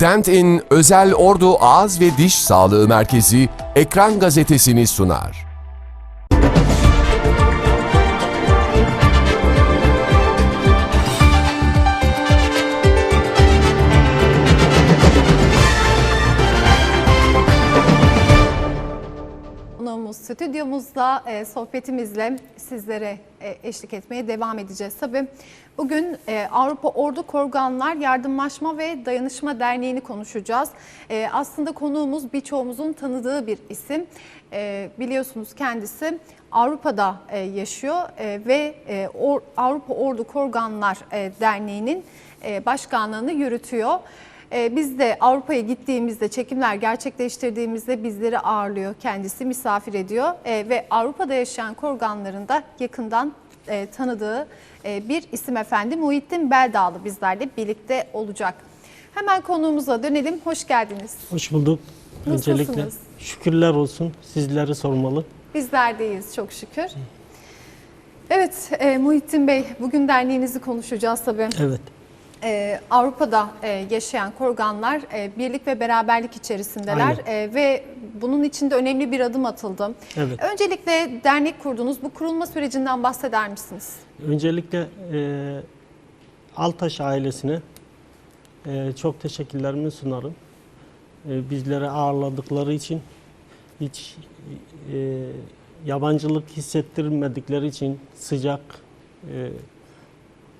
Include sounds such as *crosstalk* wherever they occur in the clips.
Dent-In Özel Ordu Ağız ve Diş Sağlığı Merkezi Ekran Gazetesini sunar. Stüdyomuzda e, sohbetimizle sizlere e, eşlik etmeye devam edeceğiz. Tabii bugün e, Avrupa Ordu Korganlar Yardımlaşma ve Dayanışma Derneği'ni konuşacağız. E, aslında konuğumuz birçoğumuzun tanıdığı bir isim. E, biliyorsunuz kendisi Avrupa'da e, yaşıyor e, ve e, Or- Avrupa Ordu Korganlar e, Derneği'nin e, başkanlığını yürütüyor. Ee, Biz de Avrupa'ya gittiğimizde, çekimler gerçekleştirdiğimizde bizleri ağırlıyor, kendisi misafir ediyor Ee, ve Avrupa'da yaşayan korganların da yakından e, tanıdığı e, bir isim efendi Muhittin Beldağlı bizlerle birlikte olacak. Hemen konuğumuza dönelim, hoş geldiniz. Hoş bulduk. Nasılsınız? Öncelikle şükürler olsun. Sizleri sormalı. Bizlerdeyiz çok şükür. Evet e, Muhittin Bey, bugün derneğinizi konuşacağız tabii. Evet. Ee, Avrupa'da e, yaşayan korganlar e, birlik ve beraberlik içerisindeler. E, ve bunun için de önemli bir adım atıldı. Evet. Öncelikle dernek kurdunuz. Bu kurulma sürecinden bahseder misiniz? Öncelikle e, Altaş ailesine e, çok teşekkürlerimi sunarım. E, bizleri ağırladıkları için hiç e, yabancılık hissettirmedikleri için sıcak e,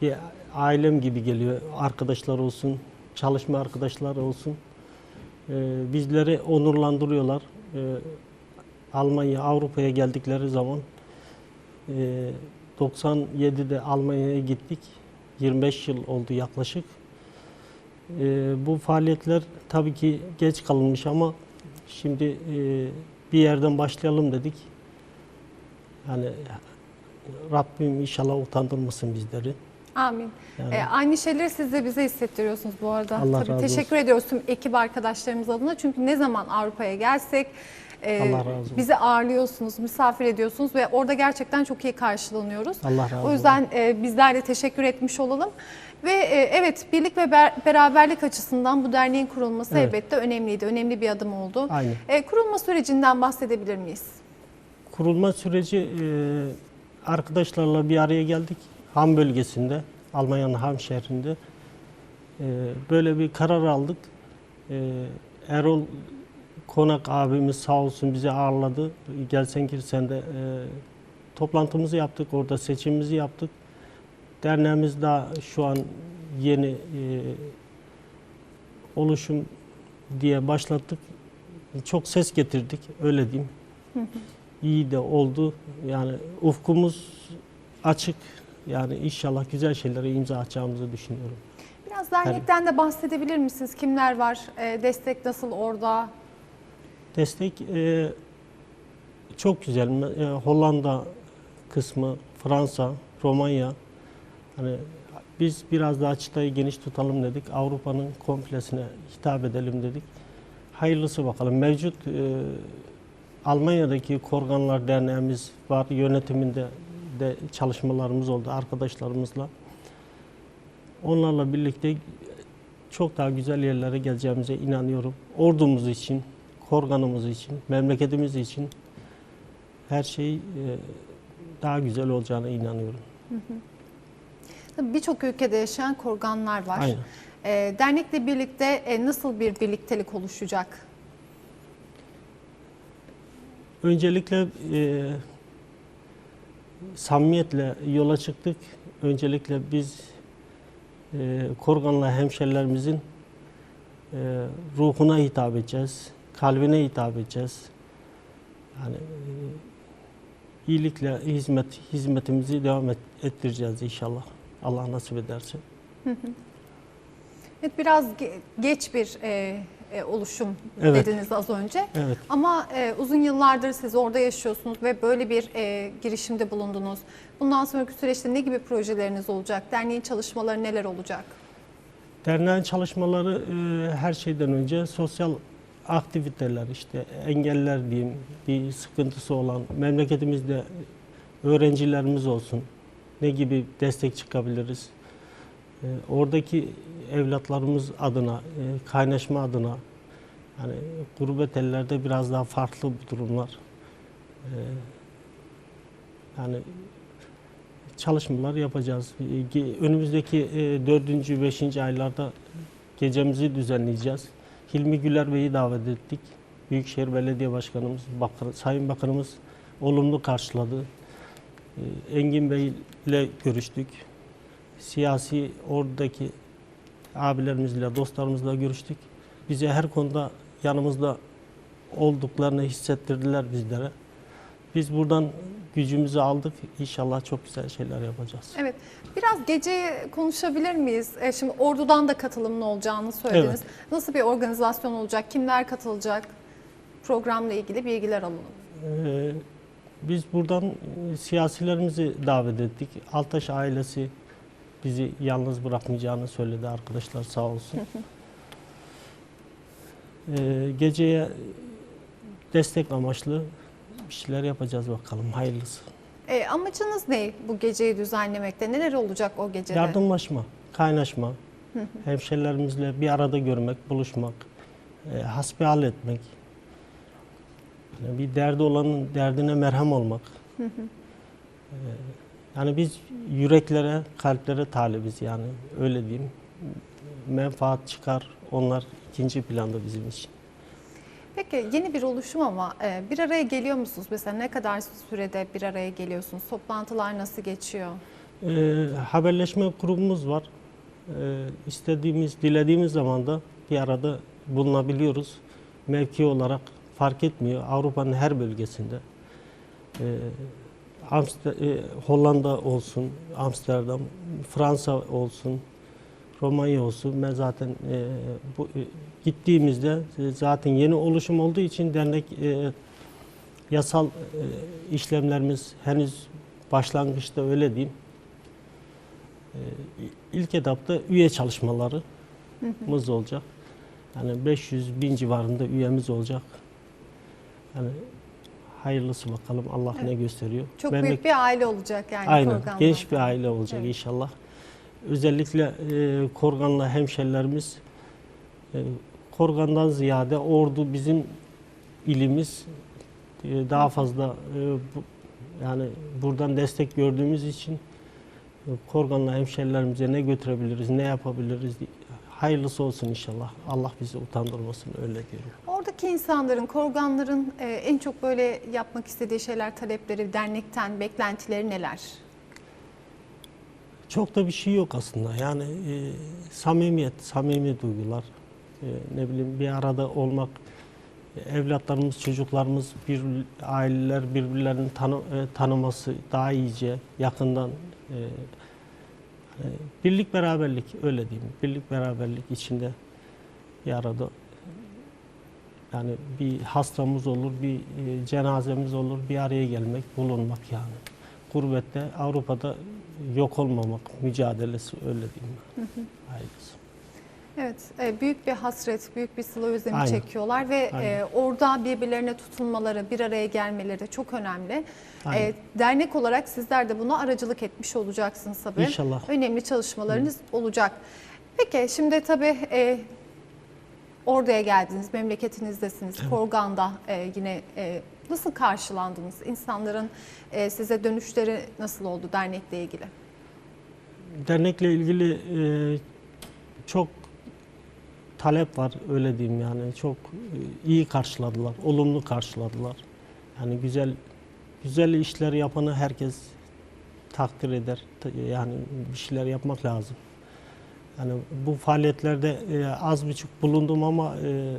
bir ailem gibi geliyor. Arkadaşlar olsun, çalışma arkadaşları olsun. E, bizleri onurlandırıyorlar. E, Almanya, Avrupa'ya geldikleri zaman e, 97'de Almanya'ya gittik. 25 yıl oldu yaklaşık. E, bu faaliyetler tabii ki geç kalınmış ama şimdi e, bir yerden başlayalım dedik. Yani Rabbim inşallah utandırmasın bizleri. Amin. Yani- E, aynı şeyleri siz de bize hissettiriyorsunuz bu arada. Allah Tabii razı teşekkür ediyoruz tüm ekip arkadaşlarımız adına. Çünkü ne zaman Avrupa'ya gelsek e, Allah razı olsun. bizi ağırlıyorsunuz, misafir ediyorsunuz ve orada gerçekten çok iyi karşılanıyoruz. Allah razı O olsun. yüzden e, bizler de teşekkür etmiş olalım. Ve e, evet birlik ve ber- beraberlik açısından bu derneğin kurulması Evet. elbette önemliydi. Önemli bir adım oldu. Aynen. E, kurulma sürecinden bahsedebilir miyiz? Kurulma süreci e, arkadaşlarla bir araya geldik. Ham bölgesinde, Almanya'nın Ham şehrinde. E, böyle bir karar aldık. E, Erol Konak abimiz sağ olsun bizi ağırladı. Gelsen girsen de e, toplantımızı yaptık. Orada seçimimizi yaptık. Derneğimiz daha şu an yeni e, oluşum diye başlattık. Çok ses getirdik öyle diyeyim iyi de oldu. Yani ufkumuz açık. Yani inşallah güzel şeylere imza atacağımızı düşünüyorum. Biraz dernekten de bahsedebilir misiniz? Kimler var? E, destek nasıl orada? Destek e, çok güzel. E, Hollanda kısmı, Fransa, Romanya. Hani biz biraz daha çıtayı geniş tutalım dedik. Avrupa'nın komplesine hitap edelim dedik. Hayırlısı bakalım. Mevcut e, Almanya'daki Korganlar Derneğimiz var. Yönetiminde de çalışmalarımız oldu arkadaşlarımızla. Onlarla birlikte çok daha güzel yerlere geleceğimize inanıyorum. Ordumuz için, korganımız için, memleketimiz için her şey e, daha güzel olacağına inanıyorum. Birçok ülkede yaşayan korganlar var. Aynen. E, dernekle birlikte e, nasıl bir birliktelik oluşacak? Öncelikle samimiyetle yola çıktık. Öncelikle biz e, Korganlı hemşerilerimizin e, ruhuna hitap edeceğiz, kalbine hitap edeceğiz. Yani e, iyilikle hizmet hizmetimizi devam et, ettireceğiz inşallah. Allah nasip ederse. Evet biraz ge- geç bir e, e, oluşum Evet. dediniz az önce. Evet. Ama e, uzun yıllardır siz orada yaşıyorsunuz ve böyle bir e, girişimde bulundunuz. Bundan sonraki süreçte ne gibi projeleriniz olacak? Derneğin çalışmaları neler olacak? Derneğin çalışmaları e, her şeyden önce sosyal aktiviteler işte engeller diyeyim bir sıkıntısı olan memleketimizde öğrencilerimiz olsun ne gibi destek çıkabiliriz. E, oradaki evlatlarımız adına, e, kaynaşma adına yani gurbet ellerde biraz daha farklı bu durumlar. E, yani çalışmalar yapacağız. Önümüzdeki dördüncü, beşinci aylarda gecemizi düzenleyeceğiz. Hilmi Güler Bey'i davet ettik. Büyükşehir Belediye Başkanımız, Bakır, Sayın Bakanımız olumlu karşıladı. Engin Bey ile görüştük. Siyasi oradaki abilerimizle, dostlarımızla görüştük. Bize her konuda yanımızda olduklarını hissettirdiler bizlere. Biz buradan gücümüzü aldık. İnşallah çok güzel şeyler yapacağız. Evet. Biraz gece konuşabilir miyiz? E, şimdi ordudan da katılımlı olacağını söylediniz. Nasıl bir organizasyon olacak? Kimler katılacak? Programla ilgili bilgiler alalım. Ee, biz buradan siyasilerimizi davet ettik. Altaş ailesi bizi yalnız bırakmayacağını söyledi arkadaşlar sağ olsun. *laughs* Ee, geceye destek amaçlı bir şeyler yapacağız bakalım hayırlısı. E, amacınız ne bu geceyi düzenlemekte? Neler olacak o gecede? Yardımlaşma, kaynaşma, hemşerilerimizle bir arada görmek, buluşmak, e, hasbihal etmek, yani bir derdi olanın derdine merhem olmak. E, yani biz yüreklere, kalplere talibiz yani öyle diyeyim. Menfaat çıkar, onlar ikinci planda bizim için. Peki yeni bir oluşum ama e, bir araya geliyor musunuz? Mesela ne kadar sürede bir araya geliyorsunuz? Toplantılar nasıl geçiyor? Ee, haberleşme grubumuz var. Ee, istediğimiz, dilediğimiz zaman da bir arada bulunabiliyoruz. Mevki olarak fark etmiyor. Avrupa'nın her bölgesinde. Ee, Amster- e, Hollanda olsun, Amsterdam, Fransa olsun, Romanya olsun. Ben zaten e, bu e, gittiğimizde e, zaten yeni oluşum olduğu için dernek e, yasal e, işlemlerimiz henüz başlangıçta öyle diyeyim. Ee, İlk etapta üye çalışmalarımız olacak. Yani 500 bin civarında üyemiz olacak. Yani hayırlısı bakalım Allah ne gösteriyor. Çok Memlek- büyük bir aile olacak yani Aynen Korgan'da. geniş bir aile olacak Evet. inşallah. Özellikle e, Korgan'la hemşerilerimiz e, Korgan'dan ziyade Ordu bizim ilimiz e, daha fazla e, bu, yani buradan destek gördüğümüz için e, Korgan'la hemşerilerimize ne götürebiliriz, ne yapabiliriz hayırlısı olsun inşallah. Allah bizi utandırmasın öyle diyorum. Oradaki insanların, korganların e, en çok böyle yapmak istediği şeyler, talepleri, dernekten, beklentileri neler? Çok da bir şey yok aslında. Yani e, samimiyet, samimi duygular, e, ne bileyim bir arada olmak, e, evlatlarımız, çocuklarımız, bir aileler birbirlerini tanı, e, tanıması daha iyice, yakından e, birlik beraberlik öyle diyeyim. Birlik beraberlik içinde bir arada yani bir hastamız olur, bir e, cenazemiz olur, bir araya gelmek, bulunmak yani. Gurbette, Avrupa'da yok olmamak mücadelesi öyle diyeyim ben. Hayırlısı. Evet, e, büyük bir hasret, büyük bir sıla özlemi Aynen. çekiyorlar ve e, Aynen. orada birbirlerine tutunmaları, bir araya gelmeleri de çok önemli. Aynen. E, dernek olarak sizler de buna aracılık etmiş olacaksınız tabii. İnşallah. Önemli çalışmalarınız olacak. Peki şimdi tabii e, oraya geldiniz, memleketinizdesiniz, Korgan'da e, yine e, nasıl karşılandınız? İnsanların e, size dönüşleri nasıl oldu dernekle ilgili? Dernekle ilgili e, çok talep var öyle diyeyim yani çok e, iyi karşıladılar, olumlu karşıladılar. Yani güzel güzel işler yapanı herkes takdir eder. Yani bir şeyler yapmak lazım. Yani bu faaliyetlerde e, az buçuk bulundum ama e,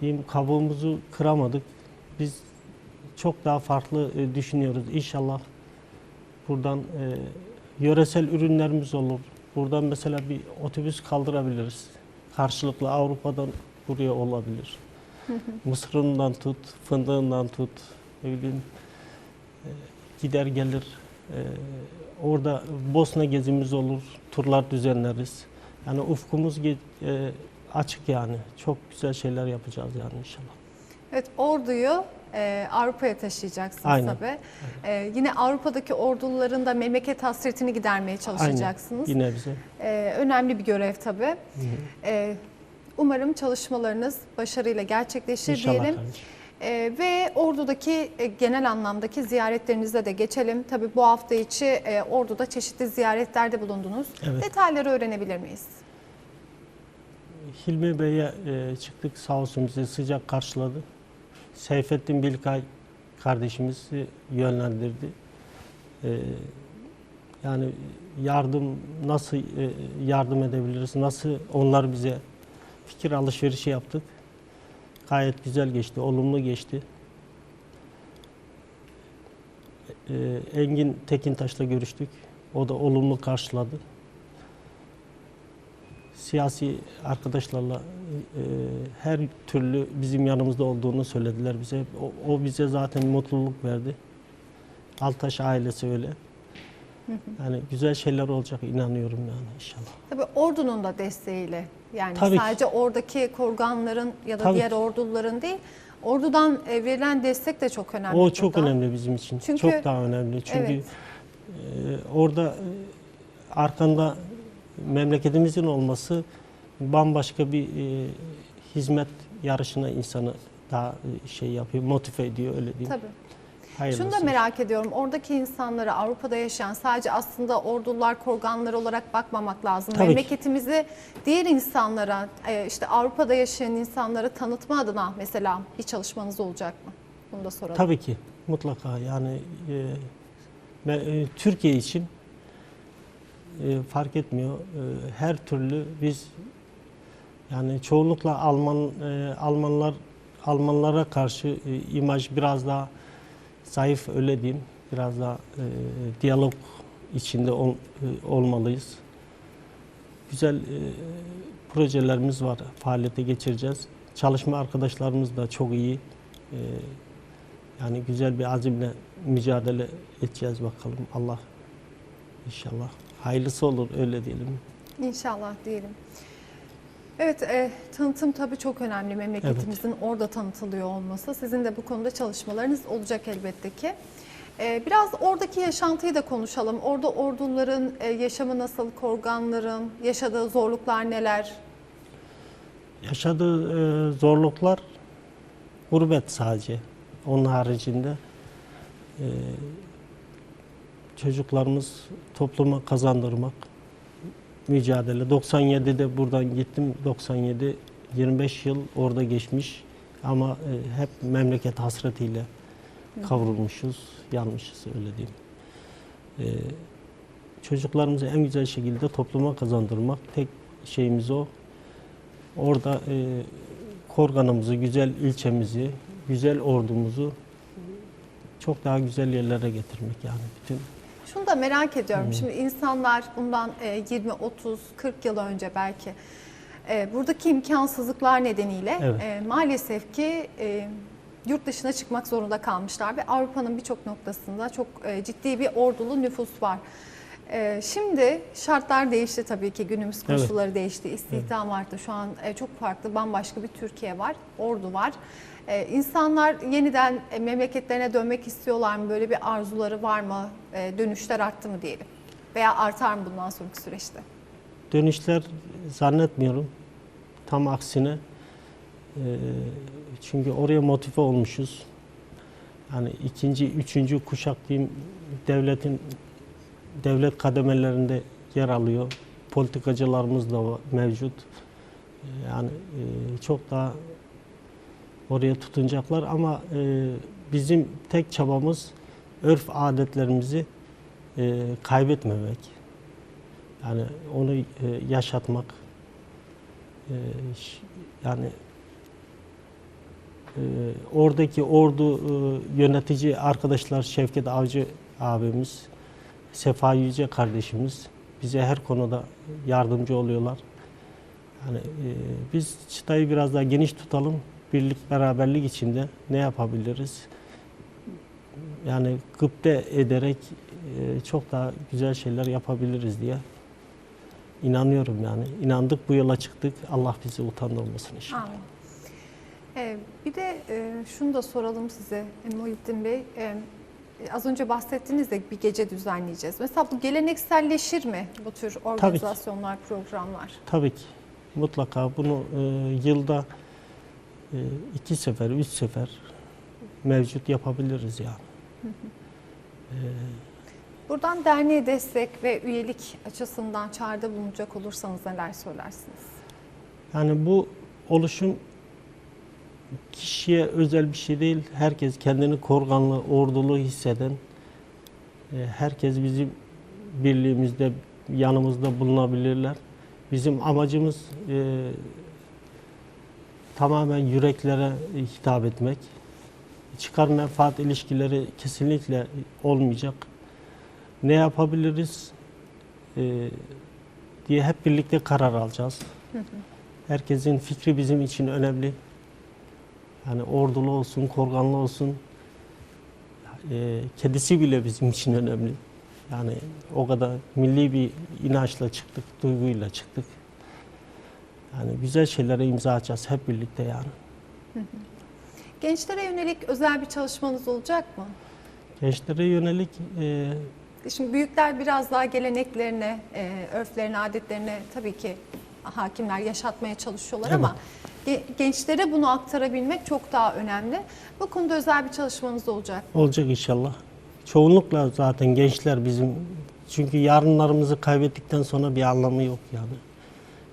diyeyim kabuğumuzu kıramadık. Biz çok daha farklı e, düşünüyoruz. İnşallah buradan e, yöresel ürünlerimiz olur. Buradan mesela bir otobüs kaldırabiliriz. Karşılıklı Avrupa'dan buraya olabilir. *laughs* Mısırından tut, fındığından tut, ne bileyim e, gider gelir. E, orada Bosna gezimiz olur, turlar düzenleriz. Yani ufkumuz e, açık yani. Çok güzel şeyler yapacağız yani inşallah. Evet, orduyu e, Avrupa'ya taşıyacaksınız Aynen. tabii. E, yine Avrupa'daki orduların da memleket hasretini gidermeye çalışacaksınız. Aynen. Yine bize. E, önemli bir görev tabii. E, umarım çalışmalarınız başarıyla gerçekleşir İnşallah diyelim. kardeşim. Ee, ve ordudaki e, genel anlamdaki ziyaretlerinize de geçelim. Tabii bu hafta içi e, orduda çeşitli ziyaretlerde bulundunuz. Evet. Detayları öğrenebilir miyiz? Hilmi Bey'e e, çıktık sağ olsun bizi sıcak karşıladı. Seyfettin Bilkay kardeşimizi yönlendirdi. E, yani yardım nasıl e, yardım edebiliriz, nasıl onlar bize fikir alışverişi yaptık. Gayet güzel geçti, olumlu geçti. E, Engin Tekintaş'la görüştük. O da olumlu karşıladı siyasi arkadaşlarla e, her türlü bizim yanımızda olduğunu söylediler bize. O, o bize zaten mutluluk verdi. Altaş ailesi öyle. Yani güzel şeyler olacak inanıyorum yani inşallah. Tabii ordunun da desteğiyle yani Tabii ki. sadece oradaki korganların ya da Tabii diğer ki. orduların değil, ordudan e, verilen destek de çok önemli. O çok burada. önemli bizim için. Çünkü- çok daha önemli. Çünkü Evet. e, orada e, arkanda memleketimizin olması bambaşka bir e, hizmet yarışına insanı daha e, şey yapıyor, motive ediyor öyle diyeyim. Tabii. Hayırlısı. Şunu da merak ediyorum. Oradaki insanlara Avrupa'da yaşayan sadece aslında ordular, korganlar olarak bakmamak lazım. Tabii ki. Memleketimizi diğer insanlara, e, işte Avrupa'da yaşayan insanlara tanıtma adına mesela bir çalışmanız olacak mı? Bunu da soralım. Tabii ki mutlaka yani e, e, Türkiye için e, fark etmiyor. E, her türlü biz yani çoğunlukla Alman e, Almanlar Almanlara karşı imaj biraz daha zayıf öyle diyeyim. Biraz daha diyalog içinde ol- olmalıyız. Güzel projelerimiz var. Faaliyete geçireceğiz. Çalışma arkadaşlarımız da çok iyi. Yani güzel bir azimle mücadele edeceğiz bakalım. Allah inşallah hayırlısı olur öyle diyelim. İnşallah diyelim. Evet, e, tanıtım tabii çok önemli. Memleketimizin orada tanıtılıyor olması. Sizin de bu konuda çalışmalarınız olacak elbette ki. E, biraz oradaki yaşantıyı da konuşalım. Orada orduların e, yaşamı nasıl, korganların yaşadığı zorluklar neler? Yaşadığı e, zorluklar gurbet sadece. Onun haricinde e, çocuklarımız topluma kazandırmak, mücadele. 97'de buradan gittim. 97 25 yıl orada geçmiş ama e, hep memleket hasretiyle kavrulmuşuz, yanmışız öyle diyeyim. E, çocuklarımızı en güzel şekilde topluma kazandırmak tek şeyimiz o. Orada e, Korgan'ımızı, güzel ilçemizi, güzel ordumuzu çok daha güzel yerlere getirmek yani bütün Şunu da merak ediyorum. Şimdi insanlar bundan e, 20, 30, 40 yıl önce belki e, buradaki imkansızlıklar nedeniyle Evet. e, maalesef ki e, yurt dışına çıkmak zorunda kalmışlar ve Avrupa'nın birçok noktasında çok ciddi bir ordulu nüfus var. E, Şimdi şartlar değişti tabii ki günümüz Evet. koşulları değişti. İstihdam arttı. Şu an e, çok farklı bambaşka bir Türkiye var, ordu var. E, İnsanlar yeniden e, memleketlerine dönmek istiyorlar mı? Böyle bir arzuları var mı? E, Dönüşler arttı mı diyelim? Veya artar mı bundan sonraki süreçte? dönüşler zannetmiyorum. Tam aksine e, çünkü oraya motive olmuşuz. Yani ikinci, üçüncü kuşak diyeyim devletin devlet kademelerinde yer alıyor. Politikacılarımız da mevcut. Yani e, çok daha oraya tutunacaklar ama e, bizim tek çabamız örf adetlerimizi e, kaybetmemek. Yani onu yaşatmak. Yani oradaki ordu yönetici arkadaşlar Şevket Avcı abimiz, Sefa Yüce kardeşimiz bize her konuda yardımcı oluyorlar. Yani e, biz çıtayı biraz daha geniş tutalım. Birlik, beraberlik içinde ne yapabiliriz? Yani gıpte ederek e, çok daha güzel şeyler yapabiliriz diye inanıyorum yani. İnandık bu yola çıktık. Allah bizi utandırmasın inşallah. Amin. Ee, bir de e, şunu da soralım size Muhittin Bey. E, az önce bahsettiniz de bir gece düzenleyeceğiz. Mesela bu gelenekselleşir mi bu tür organizasyonlar, programlar? Tabii ki mutlaka bunu e, yılda e, iki sefer, üç sefer mevcut yapabiliriz yani. Buradan derneğe destek ve üyelik açısından çağrıda bulunacak olursanız neler söylersiniz? Yani bu oluşum kişiye özel bir şey değil. Herkes kendini korganlı, ordulu hisseden, e, herkes bizim birliğimizde, yanımızda bulunabilirler. Bizim amacımız e, tamamen yüreklere hitap etmek. Çıkar menfaat ilişkileri kesinlikle olmayacak. Ne yapabiliriz e, diye hep birlikte karar alacağız. Herkesin fikri bizim için önemli. Yani ordulu olsun, korganlı olsun, e, kedisi bile bizim için önemli. Yani o kadar milli bir inançla çıktık, duyguyla çıktık. Yani güzel şeylere imza atacağız hep birlikte yani. Gençlere yönelik özel bir çalışmanız olacak mı? Gençlere yönelik e, Şimdi büyükler biraz daha geleneklerine, e, örflerine, adetlerine tabii ki hakimler yaşatmaya çalışıyorlar Evet. ama gençlere bunu aktarabilmek çok daha önemli. Bu konuda özel bir çalışmanız olacak. olacak inşallah. Çoğunlukla zaten gençler bizim çünkü yarınlarımızı kaybettikten sonra bir anlamı yok yani.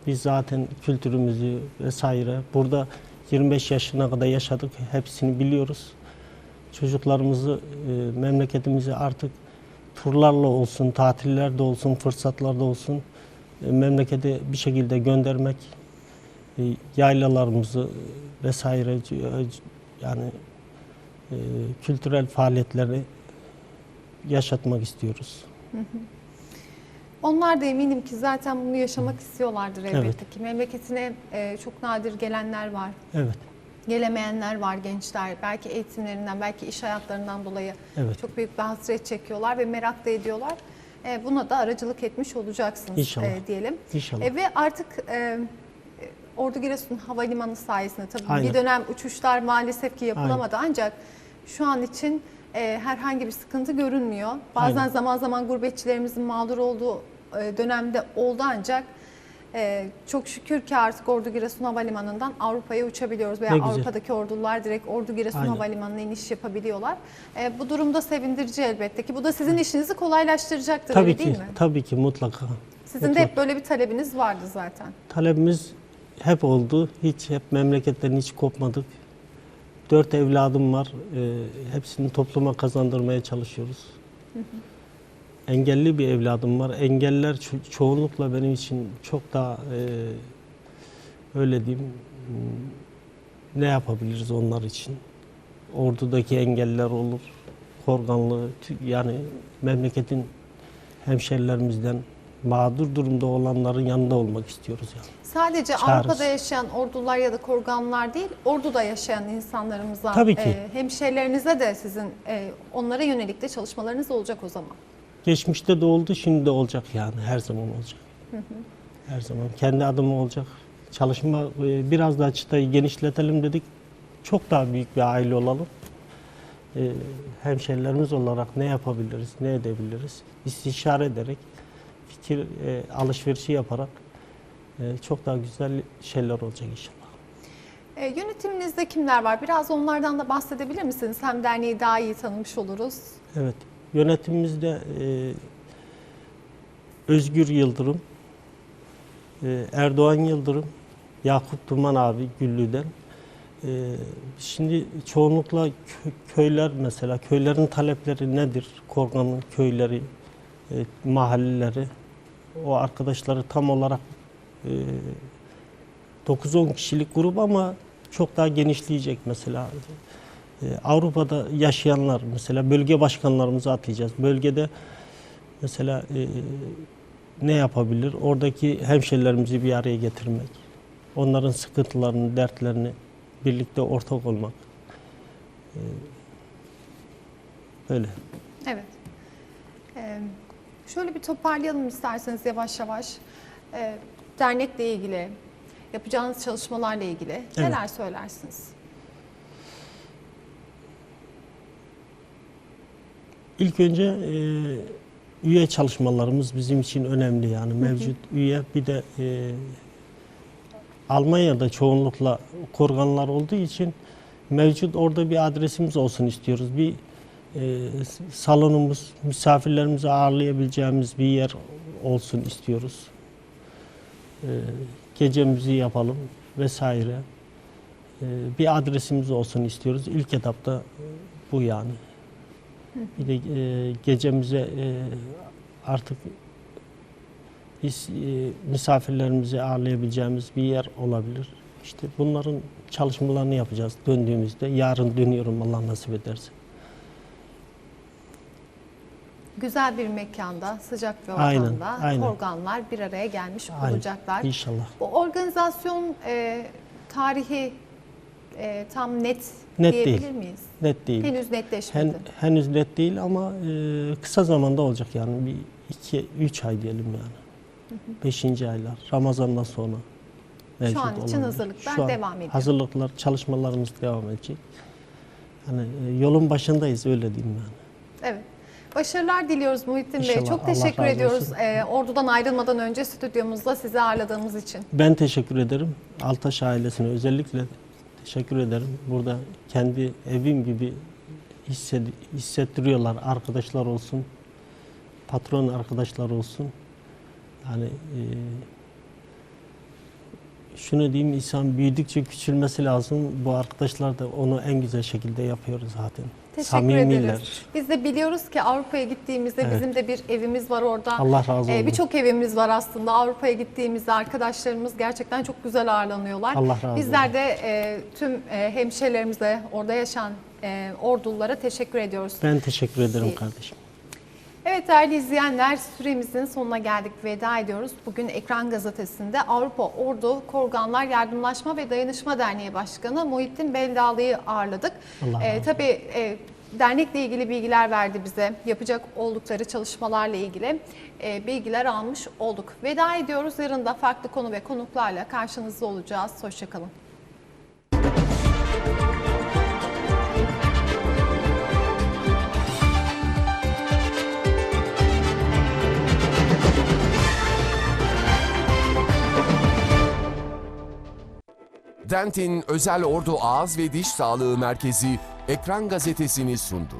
Biz zaten kültürümüzü vesaire burada 25 yaşına kadar yaşadık. Hepsini biliyoruz. Çocuklarımızı, e, memleketimizi artık turlarla olsun, tatillerde olsun, fırsatlarda olsun e, memlekete bir şekilde göndermek, e, yaylalarımızı vesaire e, yani e, kültürel faaliyetleri yaşatmak istiyoruz. Onlar da eminim ki zaten bunu yaşamak istiyorlardır elbette Evet. ki. Memleketine e, çok nadir gelenler var. Evet, Gelemeyenler var gençler. Belki eğitimlerinden, belki iş hayatlarından dolayı evet. çok büyük bir hasret çekiyorlar ve merak da ediyorlar. E, buna da aracılık etmiş olacaksınız İnşallah. e, diyelim. İnşallah. E, ve artık e, e, Ordu Giresun Havalimanı sayesinde tabii Aynen. bir dönem uçuşlar maalesef ki yapılamadı ancak şu an için e, herhangi bir sıkıntı görünmüyor. Bazen Aynen. zaman zaman gurbetçilerimizin mağdur olduğu e, dönemde oldu ancak e, çok şükür ki artık Ordu Giresun Havalimanı'ndan Avrupa'ya uçabiliyoruz veya. Avrupa'daki ordular direkt Ordu Giresun Aynen. Havalimanı'na iniş yapabiliyorlar. E, bu durumda sevindirici elbette ki. Bu da sizin işinizi kolaylaştıracaktır Tabii öyle ki, değil mi? tabii ki mutlaka. Sizin de mutlaka. hep böyle bir talebiniz vardı zaten. Talebimiz hep oldu. Hiç hep memleketten hiç kopmadık. Dört evladım var. Ee, hepsini topluma kazandırmaya çalışıyoruz. Engelli bir evladım var. Engeller ço- çoğunlukla benim için çok daha e, öyle diyeyim ne yapabiliriz onlar için? Ordudaki engeller olur. Korganlı yani memleketin hemşerilerimizden mağdur durumda olanların yanında olmak istiyoruz yani. Sadece Çağrısı. Avrupa'da yaşayan ordular ya da korganlar değil, orduda yaşayan insanlarımıza, Tabii ki. e, hemşehrilerinize de sizin e, onlara yönelik de çalışmalarınız olacak o zaman. Geçmişte de oldu, şimdi de olacak yani. Her zaman olacak. Her zaman. Kendi adımı olacak. Çalışma e, biraz daha çıtayı genişletelim dedik. Çok daha büyük bir aile olalım. E, Hemşerilerimiz olarak ne yapabiliriz, ne edebiliriz? İstişare ederek, fikir e, alışverişi yaparak e, çok daha güzel şeyler olacak inşallah. E, yönetiminizde kimler var? Biraz onlardan da bahsedebilir misiniz? Hem derneği daha iyi tanımış oluruz. Evet. Yönetimimizde e, Özgür Yıldırım, e, Erdoğan Yıldırım, Yakup Duman abi Güllü'den. E, şimdi çoğunlukla kö- köyler mesela, köylerin talepleri nedir? Korgan'ın köyleri, e, mahalleleri. O arkadaşları tam olarak e, 9-10 kişilik grup ama çok daha genişleyecek mesela. Ee, Avrupa'da yaşayanlar mesela bölge başkanlarımızı atayacağız. Bölgede mesela e, ne yapabilir? Oradaki hemşerilerimizi bir araya getirmek. Onların sıkıntılarını, dertlerini birlikte ortak olmak. Böyle. Şöyle bir toparlayalım isterseniz yavaş yavaş. E, dernekle ilgili, yapacağınız çalışmalarla ilgili evet. neler söylersiniz? İlk önce e, üye çalışmalarımız bizim için önemli yani mevcut üye bir de e, Almanya'da çoğunlukla korganlar olduğu için mevcut orada bir adresimiz olsun istiyoruz. Bir e, salonumuz, misafirlerimizi ağırlayabileceğimiz bir yer olsun istiyoruz. E, gecemizi yapalım vesaire. E, bir adresimiz olsun istiyoruz. İlk etapta bu yani. Bir de e, gecemize e, artık biz e, misafirlerimizi ağırlayabileceğimiz bir yer olabilir. İşte bunların çalışmalarını yapacağız döndüğümüzde. Yarın dönüyorum Allah nasip ederse. Güzel bir mekanda, sıcak bir Aynen, ortamda aynen. organlar bir araya gelmiş Aynen, olacaklar. İnşallah. Bu organizasyon e, tarihi e, tam net, Net diyebilir değil. miyiz? Net değil. Henüz netleşmedi. Hen, henüz net değil ama e, kısa zamanda olacak yani bir iki üç ay diyelim yani. Beşinci aylar Ramazan'dan sonra. mevcut an için olabilir. hazırlıklar Şu an devam ediyor. Hazırlıklar, çalışmalarımız devam edecek. Yani e, yolun başındayız öyle diyeyim yani. Evet. Başarılar diliyoruz Muhittin Bey. Çok teşekkür ediyoruz. e, ordudan ayrılmadan önce stüdyomuzda sizi ağırladığımız için. Ben teşekkür ederim. Altaş ailesine özellikle teşekkür ederim. Burada kendi evim gibi hissed- hissettiriyorlar. Arkadaşlar olsun, patron arkadaşlar olsun. Yani e, şunu diyeyim insan büyüdükçe küçülmesi lazım. Bu arkadaşlar da onu en güzel şekilde yapıyoruz zaten. Teşekkür Samimiler. ederiz. Biz de biliyoruz ki Avrupa'ya gittiğimizde Evet. bizim de bir evimiz var orada. Allah razı olsun. Ee, Birçok evimiz var aslında. Avrupa'ya gittiğimizde arkadaşlarımız gerçekten çok güzel ağırlanıyorlar. Allah razı olsun. Bizler de e, tüm e, hemşehrilerimize, orada yaşayan e, ordulara teşekkür ediyoruz. Ben teşekkür ederim kardeşim. Evet değerli izleyenler süremizin sonuna geldik veda ediyoruz. Bugün Ekran Gazetesi'nde Avrupa Ordu Korganlar Yardımlaşma ve Dayanışma Derneği Başkanı Muhittin Beldağlı'yı ağırladık. Allah Ee, tabii e, dernekle ilgili bilgiler verdi bize. Yapacak oldukları çalışmalarla ilgili e, bilgiler almış olduk. Veda ediyoruz. Yarın da farklı konu ve konuklarla karşınızda olacağız. Hoşçakalın. Dentin Özel Ordu Ağız ve Diş Sağlığı Merkezi Ekran Gazetesini sundu.